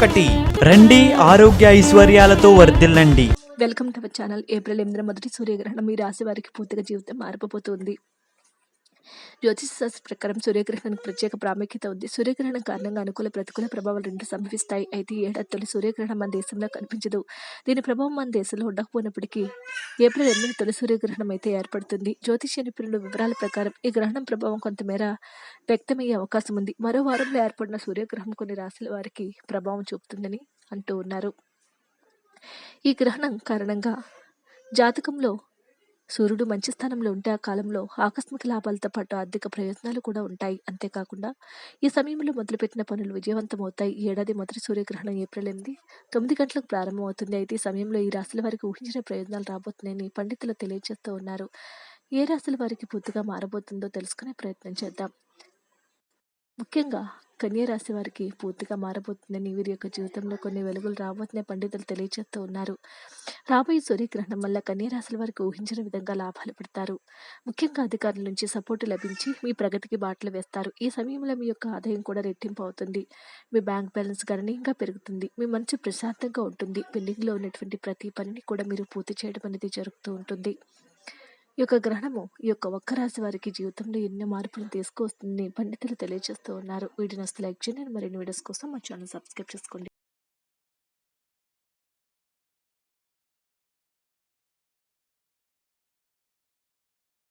ఒకటి. రండి ఆరోగ్య ఐశ్వర్యాలతో వర్ధిల్లండి. Welcome to our channel April ఎనిమిది మొదటి సూర్యగ్రహణం. మీ రాశి వారికి పూర్తిగా జీవితం మారిపోతుంది జ్యోతిష శాస్త్ర ప్రకారం సూర్యగ్రహణానికి ప్రత్యేక ప్రాముఖ్యత ఉంది. సూర్యగ్రహణం కారణంగా అనుకూల ప్రతికూల ప్రభావాలు రెండు సంభవిస్తాయి. అయితే ఈ ఏడాది తొలి సూర్యగ్రహణం మన దేశంలో కనిపించదు. దీని ప్రభావం మన దేశంలో ఉండకపోయినప్పటికీ ఏప్రిల్ ఎనిమిది తొలి సూర్యగ్రహణం అయితే ఏర్పడుతుంది. జ్యోతిష నిపుణుల వివరాల ప్రకారం ఈ గ్రహణం ప్రభావం కొంతమేర వ్యక్తమయ్యే అవకాశం ఉంది. మరో వారంలో ఏర్పడిన సూర్యగ్రహం కొన్ని రాశుల వారికి ప్రభావం చూపుతుందని అంటూ ఉన్నారు. ఈ గ్రహణం కారణంగా జాతకంలో సూర్యుడు మంచి స్థానంలో ఉంటే ఆ కాలంలో ఆకస్మిక లాభాలతో పాటు ఆర్థిక ప్రయోజనాలు కూడా ఉంటాయి. అంతేకాకుండా ఈ సమయంలో మొదలుపెట్టిన పనులు విజయవంతమవుతాయి. ఈ ఏడాది మొదటి సూర్యగ్రహణం ఏప్రిల్ ఎనిమిది తొమ్మిది గంటలకు ప్రారంభమవుతుంది. అయితే ఈ సమయంలో ఈ రాశుల వారికి ఊహించిన ప్రయోజనాలు రాబోతున్నాయని పండితులు తెలియజేస్తూ ఉన్నారు. ఏ రాశుల వారికి పూర్తిగా మారబోతుందో తెలుసుకునే ప్రయత్నం చేద్దాం. ముఖ్యంగా కన్యా రాశి వారికి పూర్తిగా మారబోతుందని వీరి యొక్క జీవితంలో కొన్ని వెలుగులు రాబోతున్నాయి. పండితులు తెలియజేస్తూ ఉన్నారు. రాబోయే సూర్యగ్రహణం వల్ల కన్యా రాశుల వారికి ఊహించిన విధంగా లాభాలు పడతారు. ముఖ్యంగా అధికారుల నుంచి సపోర్టు లభించి మీ ప్రగతికి బాటలు వేస్తారు. ఈ సమయంలో మీ యొక్క ఆదాయం కూడా రెట్టింపు అవుతుంది. మీ బ్యాంక్ బ్యాలెన్స్ గణనీయంగా పెరుగుతుంది. మీ మనసు ప్రశాంతంగా ఉంటుంది. పెండింగ్లో ఉన్నటువంటి ప్రతి పనిని కూడా మీరు పూర్తి చేయడం అనేది జరుగుతూ ఉంటుంది. యొక్క గ్రహణము ఈ యొక్క ఒక్క రాశి వారికి జీవితంలో ఎన్నో మార్పులు తీసుకువస్తుందని పండితులు తెలియజేస్తూ ఉన్నారు. వీడియోని లైక్ చేయండి మరిన్ని వీడియోస్ కోసం మా ఛానల్ సబ్స్క్రైబ్ చేసుకోండి.